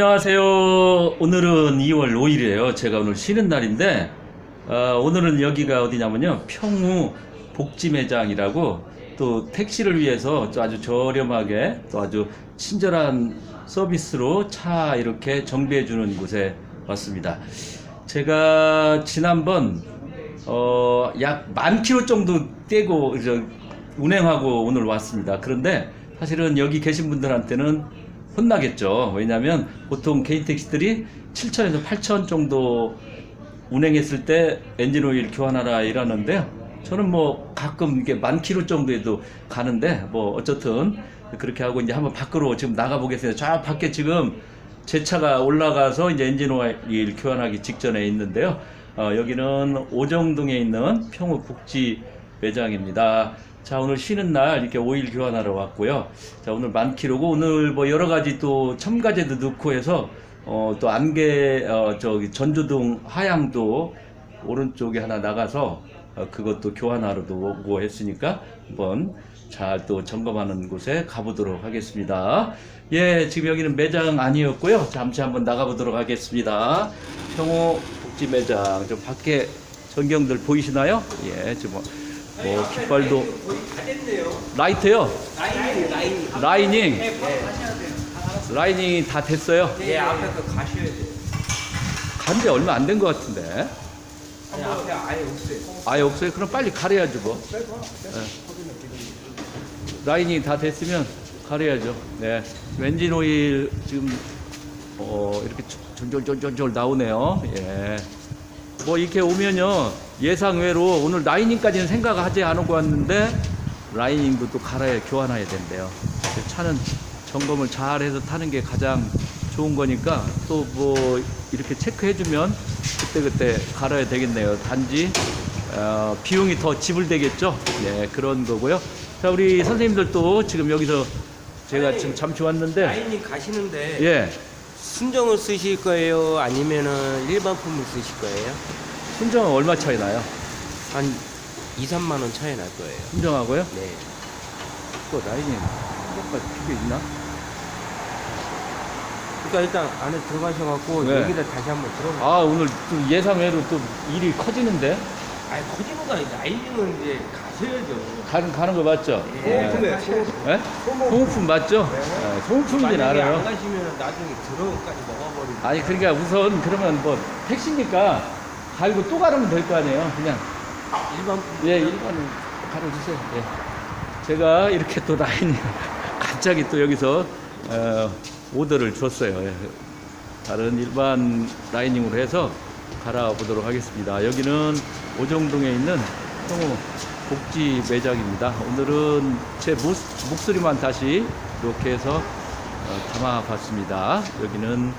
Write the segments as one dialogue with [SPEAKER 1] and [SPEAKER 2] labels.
[SPEAKER 1] 안녕하세요. 오늘은 2월 5일이에요. 제가 오늘 쉬는 날인데 어, 오늘은 여기가 어디냐면요. 평우 복지 매장이라고 또 택시를 위해서 또 아주 저렴하게 또 아주 친절한 서비스로 차 이렇게 정비해 주는 곳에 왔습니다. 제가 지난번 어, 약 만 킬로 정도 떼고 저, 운행하고 오늘 왔습니다. 그런데 사실은 여기 계신 분들한테는 혼나겠죠. 왜냐하면 보통 개인 택시들이 7천에서 8천 정도 운행했을 때 엔진 오일 교환하라 이러는데요. 저는 뭐 가끔 이게 만 킬로 정도에도 가는데 뭐 어쨌든 그렇게 하고 이제 한번 밖으로 지금 나가 보겠습니다. 저 밖에 지금 제 차가 올라가서 이제 엔진 오일 교환하기 직전에 있는데요. 어, 여기는 오정동에 있는 평우 복지 매장입니다. 자 오늘 쉬는 날 이렇게 오일 교환하러 왔고요. 자 오늘 만 킬로고 오늘 뭐 여러 가지 또 첨가제도 넣고 해서 어, 또 안개 어, 저기 전주동 하양도 오른쪽에 하나 나가서 어, 그것도 교환하러도 오고 했으니까 한번 잘 또 점검하는 곳에 가보도록 하겠습니다. 예, 지금 여기는 매장 아니었고요. 잠시 한번 나가보도록 하겠습니다. 평호 복지 매장 저 밖에 전경들 보이시나요? 예, 지금 뭐, 뭐 깃발도 라이트요.
[SPEAKER 2] 라인
[SPEAKER 1] 라이닝 라이닝이 다 됐어요.
[SPEAKER 2] 예 앞에 그 가셔야 돼요.
[SPEAKER 1] 간지 얼마 안 된 것 같은데.
[SPEAKER 2] 예, 앞에 아예 없어요.
[SPEAKER 1] 아예 없어요? 그럼 빨리 가려야죠 뭐. 예. 라인이 다 됐으면 가려야죠. 네. 엔진 오일 지금 어 이렇게 졸졸졸졸 나오네요. 예. 뭐 이렇게 오면요 예상 외로 오늘 라이닝까지는 생각하지 않고 왔는데 라이닝도 또 갈아야 교환해야 된대요. 차는 점검을 잘 해서 타는 게 가장 좋은 거니까 또 뭐 이렇게 체크해주면 그때그때 갈아야 되겠네요. 단지 어, 비용이 더 지불되겠죠. 네 그런 거고요. 자 우리 선생님들도 지금 여기서 제가 지금 잠시 왔는데
[SPEAKER 2] 라인님 가시는데
[SPEAKER 1] 예
[SPEAKER 2] 순정을 쓰실 거예요? 아니면은 일반 품을 쓰실 거예요?
[SPEAKER 1] 순정은 얼마 차이 나요?
[SPEAKER 2] 한 2, 3만 원 차이 날 거예요.
[SPEAKER 1] 순정하고요?
[SPEAKER 2] 네.
[SPEAKER 1] 또 라인이 한번까지 필요 있나?
[SPEAKER 2] 그러니까 일단 안에 들어가셔갖고
[SPEAKER 1] 네.
[SPEAKER 2] 여기다 다시 한번 들어가.
[SPEAKER 1] 아 오늘 또 예상 외로 또 일이 커지는데
[SPEAKER 2] 아니 거짓보다 라인님은 이제 가셔야죠.
[SPEAKER 1] 가는 가는 거 맞죠?
[SPEAKER 2] 네.
[SPEAKER 1] 예? 소모품 맞죠? 예, 소모품인지는
[SPEAKER 2] 만약에 안
[SPEAKER 1] 알아요.
[SPEAKER 2] 가시면 나중에 들어까지 먹어버리고.
[SPEAKER 1] 아니 그러니까 우선 그러면 뭐 택시니까 갈고 또 가르면 될 거 아니에요. 그냥
[SPEAKER 2] 일반품.
[SPEAKER 1] 예 일반은 갈아주세요. 예. 제가 이렇게 또 라인이 갑자기 또 여기서 어, 오더를 줬어요. 예. 다른 일반 라이닝으로 해서 갈아 보도록 하겠습니다. 여기는 오정동에 있는 성우 복지 매장입니다. 오늘은 제 모, 목소리만 다시 이렇게 해서 어, 담아봤습니다. 여기는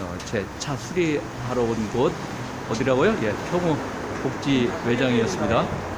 [SPEAKER 1] 어, 제차 수리하러 온 곳 어디라고요? 예, 평우 복지 매장이었습니다.